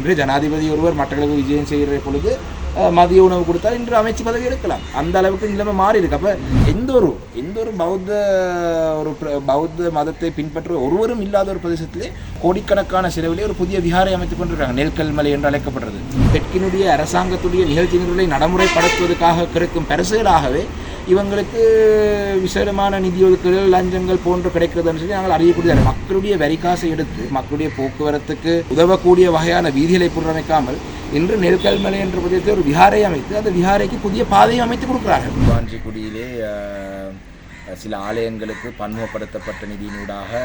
இன்று ஜனாதிபதி ஒருவர் மட்டக்களப்பு விஜயம் செய்கிற பொழுது மதிய உணவு கொடுத்தால் இன்று அமைச்சு பதவி எடுக்கலாம். அந்த அளவுக்கு நிலைமை மாறி இருக்கு. அப்போ எந்த ஒரு எந்த ஒரு பௌத்த ஒரு பௌத்த மதத்தை பின்பற்ற ஒருவரும் இல்லாத ஒரு பிரதேசத்திலே கோடிக்கணக்கான செலவிலே ஒரு புதிய விகாரை அமைத்துக் கொண்டிருக்காங்க நெல்கல்மலை என்று அழைக்கப்படுறது. தெற்கினுடைய அரசாங்கத்துடைய நிகழ்ச்சி நடைமுறைப்படுத்துவதற்காக கிடைக்கும் பரிசுகளாகவே இவங்களுக்கு விசேடமான நிதி ஒதுக்கீடுகள் லஞ்சங்கள் போன்று கிடைக்கிறதுன்னு சொல்லி நாங்கள் அறியக்கூடிய மக்களுடைய வரிகாசை எடுத்து மக்களுடைய போக்குவரத்துக்கு உதவக்கூடிய வகையான வீதிகளை புனரமைக்காமல் இன்று நெல்கல்மலை என்ற பிரதேசத்தை ஒரு விஹாரை அமைத்து அந்த விஹாரைக்கு புதிய பாதையை அமைத்து கொடுக்குறார்கள். காஞ்சிக்குடியிலே சில ஆலயங்களுக்கு பன்முகப்படுத்தப்பட்ட நிதியினூடாக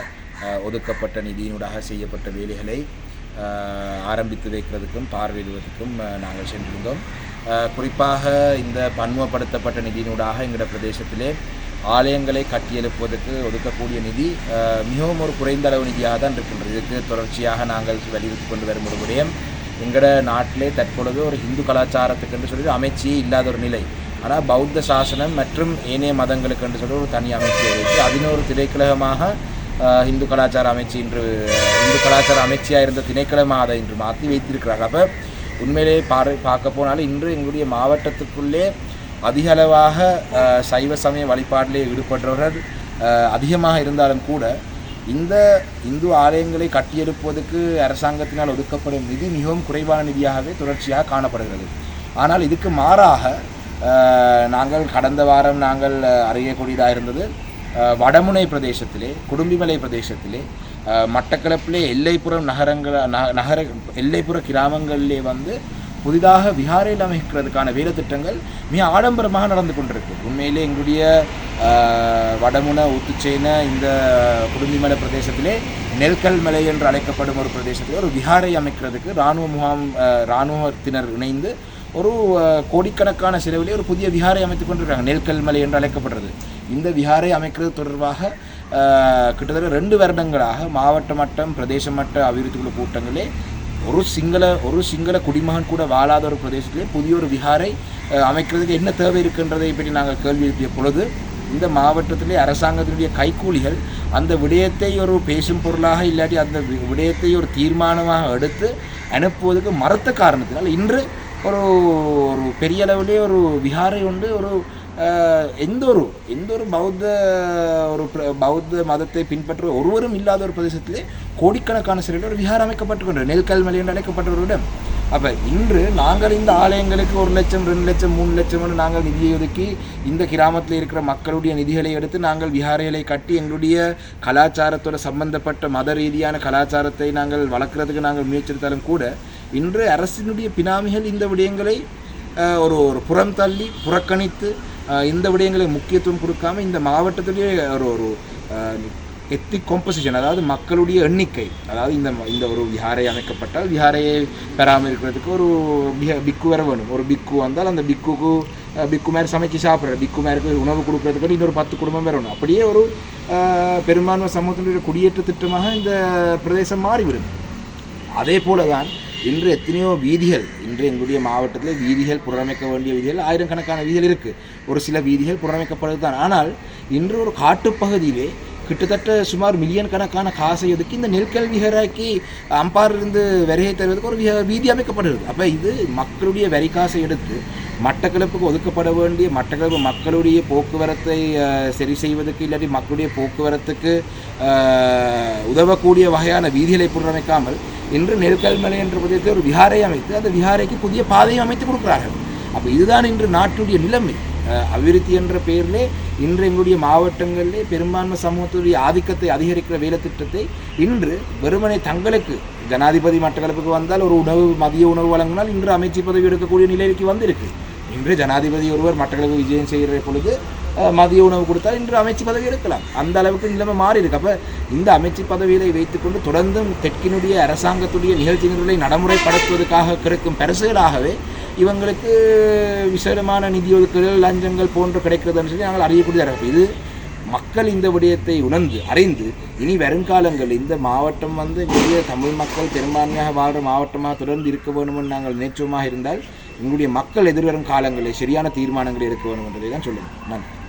ஒதுக்கப்பட்ட நிதியினூடாக செய்யப்பட்ட வேலைகளை ஆரம்பித்து வைக்கிறதுக்கும் பார்வையிடுவதற்கும் நாங்கள் சென்றிருந்தோம். குறிப்பாக இந்த பன்முகப்படுத்தப்பட்ட நிதியினூடாக எங்களோட பிரதேசத்திலே ஆலயங்களை கட்டியெழுப்புவதற்கு ஒதுக்கக்கூடிய நிதி மிகவும் ஒரு குறைந்த அளவு நிதியாக தான் இருக்கின்றது. இதுக்கு தொடர்ச்சியாக நாங்கள் வலியுறுத்தி கொண்டு வரும் ஒரு விடயம். எங்களோட நாட்டிலே தற்பொழுது ஒரு இந்து கலாச்சாரத்துக்கு என்று சொல்லி அமைச்சியே இல்லாத ஒரு நிலை. ஆனால் பௌத்த சாசனம் மற்றும் ஏனைய மதங்களுக்கு என்று சொல்லி ஒரு தனி அமைச்சியை வைத்து அதினொரு திணைக்களமாக இந்து கலாச்சார அமைச்சு இன்று இந்து கலாச்சார அமைச்சியாக இருந்த திணைக்களமாக அதை இன்று மாற்றி வைத்திருக்கிறார்கள். அப்போ உண்மையிலே பாரு பார்க்க போனாலும் இன்று எங்களுடைய மாவட்டத்துக்குள்ளே அதிக அளவாக சைவ சமய வழிபாட்டிலே ஈடுபடுறவர்கள் அதிகமாக இருந்தாலும் கூட இந்த இந்து ஆலயங்களை கட்டியெழுப்புவதற்கு அரசாங்கத்தினால் ஒதுக்கப்படும் நிதி மிகவும் குறைவான நிதியாகவே தொடர்ச்சியாக காணப்படுகிறது. ஆனால் இதுக்கு மாறாக நாங்கள் கடந்த வாரம் நாங்கள் அறியக்கூடியதாக இருந்தது. வடமுனை பிரதேசத்திலே குடும்பிமலை பிரதேசத்திலே மட்டக்களப்பிலே எல்லைப்புறம் நகரங்கள் ந- நகர எல்லைப்புற கிராமங்களிலே வந்து புதிதாக விகாரையில் அமைக்கிறதுக்கான வேலை திட்டங்கள் மிக ஆடம்பரமாக நடந்து கொண்டிருக்கு உண்மையிலே எங்களுடைய வடமுனை வடமுன ஊத்துச்சேன இந்த குடும்பிமலை பிரதேசத்திலே நெல்கல் மலை என்று அழைக்கப்படும் ஒரு பிரதேசத்தில் ஒரு விகாரை அமைக்கிறதுக்கு இராணுவ முகாம் இராணுவத்தினர் இணைந்து ஒரு கோடிக்கணக்கான செலவிலே ஒரு புதிய விகாரை அமைத்துக் கொண்டிருக்காங்க நெல்கல் மலை என்று அழைக்கப்படுறது இந்த விகாரை அமைக்கிறது தொடர்பாக கிட்டத்தட்ட ரெண்டு வருடங்களாக மாவட்ட மட்டம் பிரதேச மட்ட அபிவிருத்தி குழு கூட்டங்களே ஒரு சிங்கள ஒரு சிங்கள குடிமகன் கூட வாழாத ஒரு பிரதேசத்திலே புதிய ஒரு விகாரை அமைக்கிறதுக்கு என்ன தேவை இருக்கின்றதை பற்றி நாங்கள் கேள்வி எழுப்பிய பொழுது இந்த மாவட்டத்திலே அரசாங்கத்தினுடைய கைக்கூலிகள் அந்த விடயத்தை ஒரு பேசும் பொருளாக இல்லாட்டி அந்த விடயத்தை ஒரு தீர்மானமாக எடுத்து அனுப்புவதற்கு மறுத்த காரணத்தினால் இன்று ஒரு ஒரு பெரிய அளவிலே ஒரு விஹாரை உண்டு ஒரு எந்த ஒரு எந்த ஒரு பௌத்த ஒரு பௌத்த மதத்தை பின்பற்ற ஒருவரும் இல்லாத ஒரு பிரதேசத்திலே கோடிக்கணக்கான சிலையில் ஒரு விகாரம் அமைக்கப்பட்டுக்கொண்டு நெல்கல்மலை என்று அழைக்கப்பட்ட ஒரு இடம் அப்போ இன்று நாங்கள் இந்த ஆலயங்களுக்கு ஒரு லட்சம் ரெண்டு லட்சம் மூணு லட்சம்னு நாங்கள் நிதியை ஒதுக்கி இந்த கிராமத்தில் இருக்கிற மக்களுடைய நிதிகளை எடுத்து நாங்கள் விஹாரைகளை கட்டி எங்களுடைய கலாச்சாரத்தோட சம்பந்தப்பட்ட மத ரீதியான கலாச்சாரத்தை நாங்கள் வளர்க்குறதுக்கு நாங்கள் முயற்சித்தாலும் கூட இன்று அரசினுடைய பினாமிகள் இந்த விடயங்களை ஒரு ஒரு புறம் தள்ளி புறக்கணித்து இந்த விடயங்களை முக்கியத்துவம் கொடுக்காம இந்த மாவட்டத்திலேயே ஒரு ஒரு எத்திக் காம்போசிஷன் அதாவது மக்களுடைய எண்ணிக்கை அதாவது இந்த இந்த ஒரு விஹாரை அமைக்கப்பட்டால் விஹாரையை பராமரிக்கிறதுக்கு ஒரு பிக்கு வர வேணும். ஒரு பிக்கு வந்தால் அந்த பிக்குக்கு பிக்கு மேலே சமைச்சு சாப்பிட்ற பிக்கு மேருக்கு உணவு கொடுக்கறதுக்கு இன்னொரு பத்து குடும்பம் வரணும். அப்படியே ஒரு பெரும்பான்மை சமூகத்தினுடைய குடியேற்ற திட்டமாக இந்த பிரதேசம் மாறிவிடும். அதே போல தான் இன்று எத்தனையோ வீதிகள் இன்று எங்களுடைய மாவட்டத்தில் வீதிகள் புனரமைக்க வேண்டிய வீதிகள் ஆயிரக்கணக்கான வீதிகள் இருக்குது ஒரு சில வீதிகள் புனரமைக்கப்படுது தான் ஆனால் இன்று ஒரு காட்டுப்பகுதியிலே கிட்டத்தட்ட சுமார் மில்லியன் கணக்கான காசை ஒதுக்கி இந்த நெல்கல் விஹராக்கி அம்பாரிலிருந்து வரையை தருவதற்கு ஒரு வீதி அமைக்கப்படுகிறது. அப்போ இது மக்களுடைய வரி காசை எடுத்து மட்டக்களப்புக்கு ஒதுக்கப்பட வேண்டிய மட்டக்களப்பு மக்களுடைய போக்குவரத்தை சரி செய்வதற்கு இல்லாட்டி மக்களுடைய போக்குவரத்துக்கு உதவக்கூடிய வகையான வீதிகளை புனரமைக்காமல் இன்று நெல்கல்மலை என்ற பிரதேசத்தை ஒரு விஹாரை அமைத்து அந்த விகாரைக்கு புதிய பாதையும் அமைத்து கொடுக்கிறார்கள். அப்போ இதுதான் இன்று நாட்டுடைய நிலைமை. அபிவிருத்தி என்ற பெயரிலே இன்று எங்களுடைய மாவட்டங்களிலே பெரும்பான்மை சமூகத்துடைய ஆதிக்கத்தை அதிகரிக்கிற வேலைத்திட்டத்தை இன்று வெறுமனை தங்களுக்கு ஜனாதிபதி மட்டக்களப்புக்கு வந்தால் ஒரு உணவு மதிய உணவு வழங்கினால் இன்று அமைச்சு பதவி எடுக்கக்கூடிய நிலைக்கு வந்திருக்கு. இன்று ஜனாதிபதி ஒருவர் மற்றவர்களுக்கு விஜயம் செய்கிற பொழுது மதிய உணவு கொடுத்தால் இன்று அமைச்சு பதவி எடுக்கலாம். அந்த அளவுக்கு நிலைமை மாறி இருக்கு. அப்போ இந்த அமைச்சு பதவிகளை வைத்துக்கொண்டு தொடர்ந்தும் தெற்கினுடைய அரசாங்கத்துடைய நிகழ்ச்சி நிரலை நடைமுறைப்படுத்துவதற்காக கிடைக்கும் பரிசுகளாகவே இவங்களுக்கு விசேடமான நிதி ஒதுக்கீடுகள் லஞ்சங்கள் போன்று கிடைக்கிறதுன்னு சொல்லி நாங்கள் அறியக்கூடிய அரசு இது மக்கள் இந்த விடயத்தை உணர்ந்து அறிந்து இனி வருங்காலங்கள் இந்த மாவட்டம் வந்து பெரிய தமிழ் மக்கள் பெரும்பான்மையாக வாழ்கிற மாவட்டமாக தொடர்ந்து இருக்க வேணும்னு நாங்கள் நினைச்சமாக இருந்தால் உங்களுடைய மக்கள் எதிர்வரும் காலங்களில் சரியான தீர்மானங்களை எடுக்க வேண்டும் என்பதை தான் சொல்லுங்கள் நன்றி.